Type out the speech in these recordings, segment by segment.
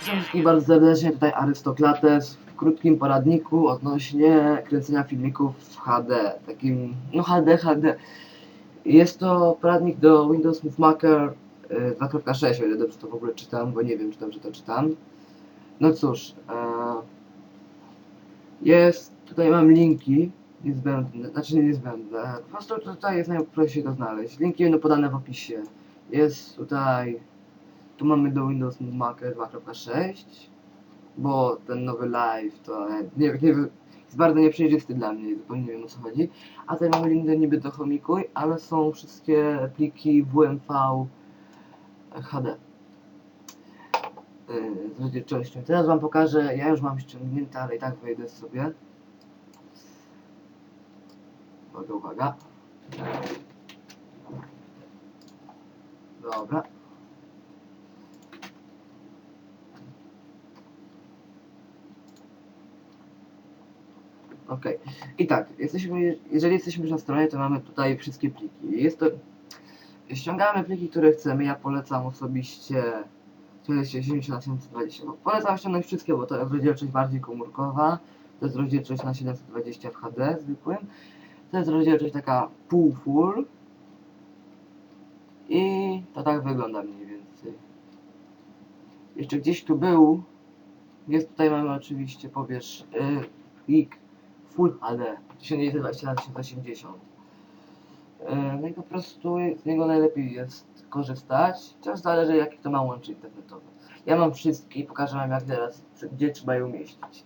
Wszystkich bardzo serdecznie, tutaj Arystoklates w krótkim poradniku odnośnie kręcenia filmików w HD, takim, no HD, HD. Jest to poradnik do Windows Movie Maker y, 2.6, o ile dobrze to w ogóle czytam, bo nie wiem, czy dobrze to czytam. No cóż, e, jest, tutaj mam linki niezbędne, znaczy nie niezbędne, po prostu tutaj jest najprościej to znaleźć. Linki będą podane w opisie. Jest tutaj tu mamy do Windows Movie Maker 2.6, bo ten nowy live to nie, nie, jest bardzo nieprzejrzysty dla mnie, zupełnie nie wiem o co chodzi. A tutaj mamy link niby do Chomikuj, ale są wszystkie pliki WMV HD yy, z rozdzielczością. Teraz wam pokażę, ja już mam ściągnięte, ale i tak wejdę sobie. Uwaga, uwaga. Dobra. Okej. I tak, jesteśmy, jeżeli jesteśmy już na stronie, to mamy tutaj wszystkie pliki. Jest to. Ściągamy pliki, które chcemy. Ja polecam osobiście 70 na 720. Bo polecam ściągnąć wszystkie, bo to jest rozdzielczość bardziej komórkowa. To jest rozdzielczość na 720 w HD zwykłym. To jest rozdzielczość taka pół full. I to tak wygląda mniej więcej. Jeszcze gdzieś tu był. Jest tutaj mamy oczywiście powiesz yy, Full HD 1920 na 1080. Yy, No i po prostu z niego najlepiej jest korzystać. Też zależy jaki to ma łącze internetowe. Ja mam wszystkie i pokażę wam jak teraz, gdzie trzeba je umieścić.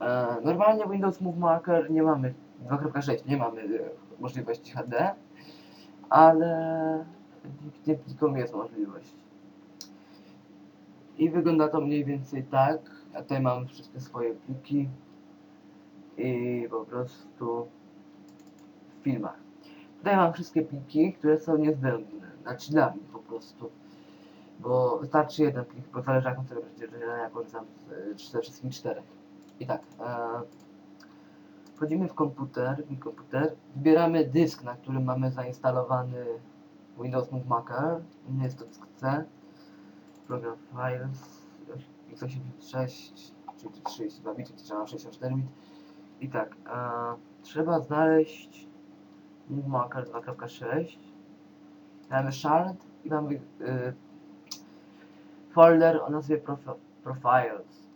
Yy, Normalnie Windows Movie Maker nie mamy 2.6, nie mamy yy, możliwości HD, ale w plikom jest możliwość. I wygląda to mniej więcej tak. Ja tutaj mam wszystkie swoje pliki i po prostu w filmach. Tutaj mam wszystkie pliki, które są niezbędne. Znaczy dla mnie po prostu. Bo wystarczy jeden plik, bo zależy jaką sobie rozdzielczę, ja korzystam z ze wszystkich czterech. I tak. E, wchodzimy w komputer, w komputer, wybieramy dysk, na którym mamy zainstalowany Windows Movie Maker. Jest to dysk C. Program Files, x86, czyli 32 bit, trzeba 64 bit. I tak, e, trzeba znaleźć Movie Maker 2.6. Mamy shard i mamy y, folder o nazwie profi Profiles.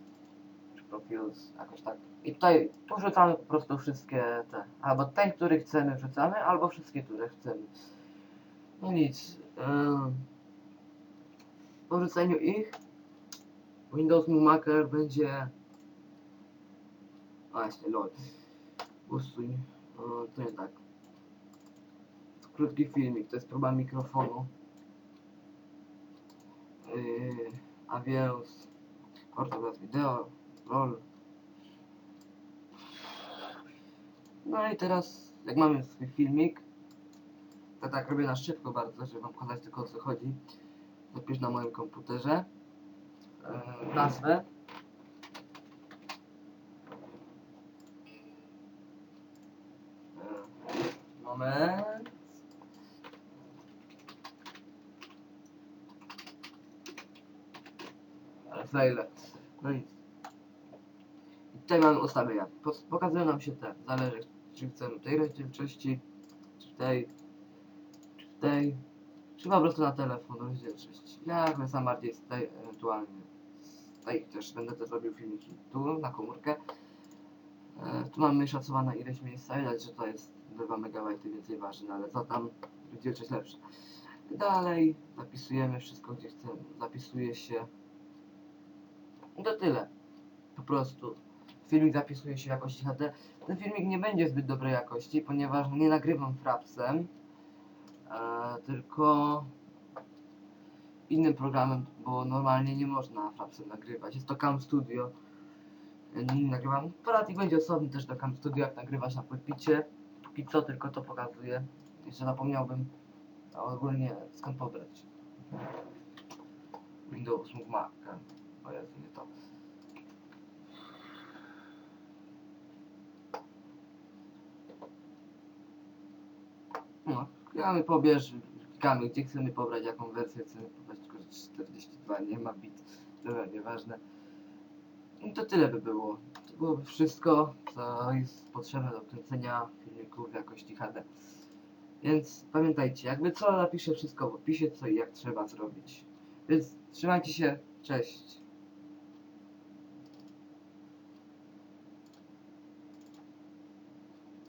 Czy Profiles, jakoś tak. I tutaj tu wrzucamy po prostu wszystkie te. Albo ten, który chcemy wrzucamy, albo wszystkie, które chcemy. No nic. ym, po wrzuceniu ich Windows Movie Maker będzie właśnie, lol. Usuń. O, to nie tak. Krótki filmik, to jest próba mikrofonu. Yy, a więc... Ortograz wideo, lol. No i teraz, jak mamy swój filmik, to tak robię na szybko bardzo, żeby wam pokazać tylko o co chodzi. Zapisz na moim komputerze yy, nazwę. Yy, Moment. Ale? No nic. I tutaj mamy ustawienia. Pokazują nam się te. Zależy, czy chcemy tej rozdzielczości, czy tej, czy tej. Czy po prostu na telefon rozdzielczość. Ja korzystam bardziej z tej, ewentualnie tej też będę też robił filmiki tu na komórkę. E, tu mamy szacowane ileś miejsca, widać, że to jest 2 MB więcej waży, no ale co tam, rozdzielczość lepsza. Dalej zapisujemy wszystko gdzie chcemy, zapisuje się. I to tyle. Po prostu. Filmik zapisuje się w jakości HD. Ten filmik nie będzie zbyt dobrej jakości, ponieważ nie nagrywam frapsem, e, tylko innym programem, bo normalnie nie można frapsem nagrywać. Jest to Cam Studio. Nagrywam. Poradnik będzie osobny też do Cam Studio, jak nagrywać na pulpicie. Póki co tylko to pokazuję. Jeszcze zapomniałbym ogólnie skąd pobrać. Windows Move Mac. O Jezu, nie to. No, klikamy pobierz, klikamy gdzie chcemy pobrać, jaką wersję chcemy pobrać, tylko że 42 nie ma bit. dobra, nieważne. I to tyle by było. To byłoby wszystko, co jest potrzebne do kręcenia filmików w jakości HD. Więc pamiętajcie, jakby co napiszę wszystko w opisie, co i jak trzeba zrobić. Więc trzymajcie się, cześć.